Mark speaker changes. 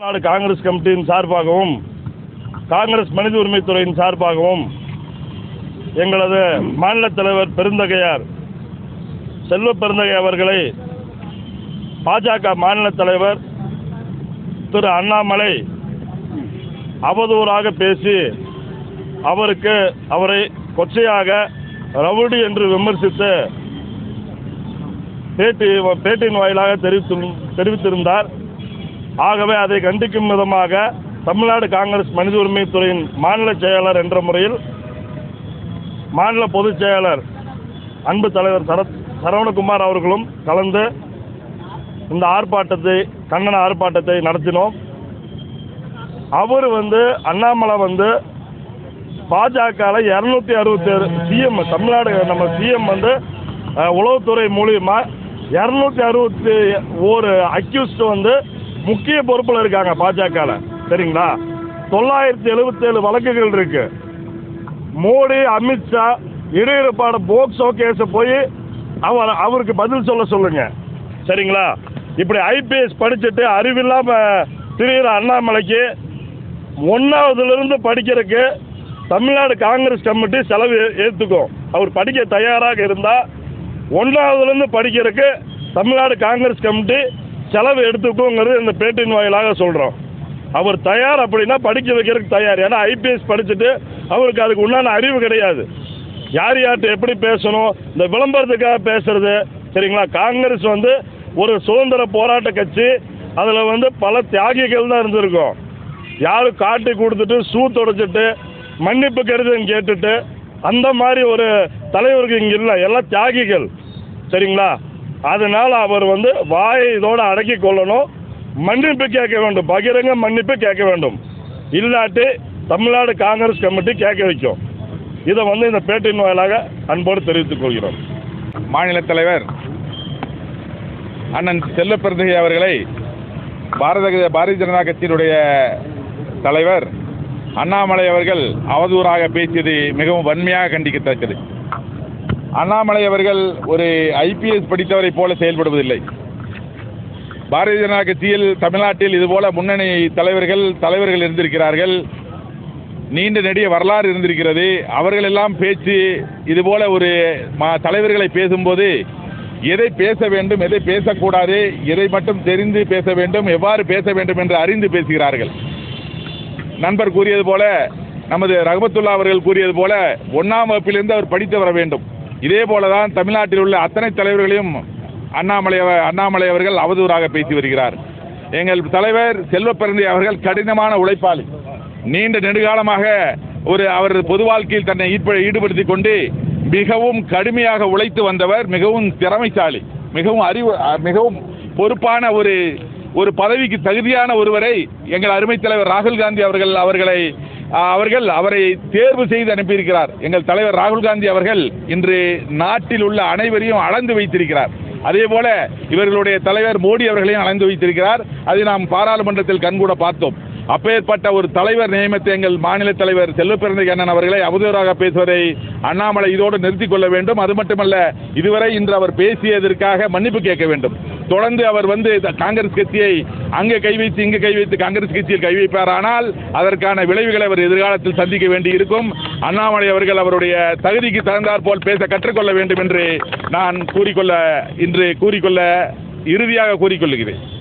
Speaker 1: தமிழ்நாடு காங்கிரஸ் கமிட்டியின் சார்பாகவும் காங்கிரஸ் மனித உரிமைத்துறையின் சார்பாகவும் எங்களது மாநில தலைவர் பெருந்தகையார் செல்வ பெருந்தகை அவர்களை பாஜக மாநில தலைவர் திரு அண்ணாமலை அவதூறாக பேசி அவருக்கு அவரை கொச்சையாக ரவுடி என்று விமர்சித்து பேட்டி பேட்டியின் வாயிலாக தெரிவித்து தெரிவித்திருந்தார். ஆகவே அதை கண்டிக்கும் விதமாக தமிழ்நாடு காங்கிரஸ் மனித உரிமைத்துறையின் மாநில செயலாளர் என்ற முறையில் மாநில பொதுச் செயலர் அன்பு தலைவர் சரத் சரவணகுமார் அவர்களும் கலந்து இந்த ஆர்ப்பாட்டத்தை கண்டன ஆர்ப்பாட்டத்தை நடத்தினோம். அவர் வந்து அண்ணாமலை வந்து பாஜகவில் இரநூத்தி அறுபத்தேழு சிஎம் தமிழ்நாடு நம்ம சிஎம் வந்து உளவுத்துறை மூலியமாக இரநூத்தி அறுபத்தி ஒரு அக்யூஸ்ட் வந்து முக்கிய பொறுப்பில் இருக்காங்க பாஜகவில் சரிங்களா? தொள்ளாயிரத்தி எழுபத்தேழு வழக்குகள் இருக்கு. மோடி அமித்ஷா இடையிருப்பாட போக்சோ கேஸை போய் அவர் அவருக்கு பதில் சொல்ல சொல்லுங்க. சரிங்களா? இப்படி ஐபிஎஸ் படிச்சுட்டு அறிவில்லாம திரியிற அண்ணாமலைக்கு ஒன்றாவதுலேருந்து படிக்கிறதுக்கு தமிழ்நாடு காங்கிரஸ் கமிட்டி செலவு ஏற்றுக்கும் அவர் படிக்க தயாராக இருந்தால் ஒன்றாவதுலேருந்து படிக்கிறதுக்கு தமிழ்நாடு காங்கிரஸ் கமிட்டி செலவு எடுத்துக்கோங்கிறது இந்த பேட்டின் வாயிலாக சொல்கிறோம் அவர் தயார் அப்படின்னா படிக்க வைக்கிறதுக்கு தயார். ஏன்னா ஐபிஎஸ் படிச்சுட்டு அவருக்கு அதுக்கு உண்டான அறிவு கிடையாது. யார் யார்கிட்ட எப்படி பேசணும் இந்த விளம்பரத்துக்காக பேசுறது சரிங்களா? காங்கிரஸ் வந்து ஒரு சுதந்திர போராட்ட கட்சி அதில் வந்து பல தியாகிகள் தான் இருந்திருக்கும். யாரும் காட்டி கொடுத்துட்டு சூ தொடச்சிட்டு மன்னிப்பு கருதுன்னு கேட்டுட்டு அந்த மாதிரி ஒரு தலைவருக்கு இங்கே இல்லை. எல்லாம் தியாகிகள் சரிங்களா? அதனால் அவர் வந்து வாயை இதோடு அடக்கி கொள்ளணும். மன்னிப்பு கேட்க வேண்டும். பகிரங்க மன்னிப்பு கேட்க வேண்டும். இல்லாட்டி தமிழ்நாடு காங்கிரஸ் கமிட்டி கேட்க வைக்கும். இதை வந்து இந்த பேட்டியின் வாயிலாக அன்போடு தெரிவித்துக் கொள்கிறோம்.
Speaker 2: மாநில தலைவர் அண்ணன் செல்லப்பிரந்தகை அவர்களை பாரத பாரதிய ஜனதா கட்சியினுடைய தலைவர் அண்ணாமலை அவர்கள் அவதூறாக பேசியது மிகவும் வன்மையாக கண்டிக்கத்தக்கது. அண்ணாமலை அவர்கள் ஒரு ஐபிஎஸ் படித்தவரை போல செயல்படுவதில்லை. பாரதிய ஜனதா கட்சியில் தமிழ்நாட்டில் இதுபோல முன்னணி தலைவர்கள் தலைவர்கள் இருந்திருக்கிறார்கள். நீண்ட நெடிய வரலாறு இருந்திருக்கிறது. அவர்கள் எல்லாம் பேச்சு இதுபோல ஒரு மா தலைவர்களை பேசும்போது எதை பேச வேண்டும் எதை பேசக்கூடாது எதை மட்டும் தெரிந்து பேச வேண்டும் எவ்வாறு பேச வேண்டும் என்று அறிந்து பேசுகிறார்கள். நண்பர் கூறியது போல நமது ரஹமத்துல்லா அவர்கள் கூறியது போல ஒன்றாம் வகுப்பிலிருந்து அவர் படித்து வர வேண்டும். இதே போல தான் தமிழ்நாட்டில் உள்ள அத்தனை தலைவர்களையும் அண்ணாமலை அண்ணாமலை அவர்கள் அவதூறாக பேசி வருகிறார். எங்கள் தலைவர் செல்வப்பிறந்தை அவர்கள் கடினமான உழைப்பாளி. நீண்ட நெடுகாலமாக ஒரு அவர் பொது வாழ்க்கையில் தன்னை ஈடுப- ஈடுபடுத்திக் கொண்டு மிகவும் கடுமையாக உழைத்து வந்தவர் மிகவும் திறமைசாலி மிகவும் அறிவு மிகவும் பொறுப்பான ஒரு ஒரு பதவிக்கு தகுதியான ஒருவரை எங்கள் அருமை தலைவர் ராகுல் காந்தி அவர்கள் அவர்களை அவர்கள் அவரை தேர்வு செய்து அனுப்பியிருக்கிறார். எங்கள் தலைவர் ராகுல் காந்தி அவர்கள் இன்று நாட்டில் உள்ள அனைவரையும் அளந்து வைத்திருக்கிறார். அதே போல இவர்களுடைய தலைவர் மோடி அவர்களையும் அளந்து வைத்திருக்கிறார். அதை நாம் பாராளுமன்றத்தில் கண்கூட பார்த்தோம். அப்பேற்பட்ட ஒரு தலைவர் நியமித்த எங்கள் மாநில தலைவர் செல்வப்பிறந்தை அண்ணன் அவர்களை அவதூறாக பேசுவதை அண்ணாமலை இதோடு நிறுத்திக் கொள்ள வேண்டும். அது மட்டுமல்ல இதுவரை இன்று அவர் பேசியதற்காக மன்னிப்பு கேட்க வேண்டும். தொடர்ந்து அவர் வந்து காங்கிரஸ் கட்சியை அங்கே கை வைத்து இங்கு கை வைத்து காங்கிரஸ் கட்சியில் கை வைப்பாரானால் அதற்கான விளைவுகளை அவர் எதிர்காலத்தில் சந்திக்க வேண்டி இருக்கும். அண்ணாமலை அவர்கள் அவருடைய தகுதிக்கு தகுந்தாற் போல் பேச கற்றுக்கொள்ள வேண்டும் என்று நான் கூறிக்கொள்ள இன்று கூறிக்கொள்ள இறுதியாக கூறிக்கொள்கிறேன்.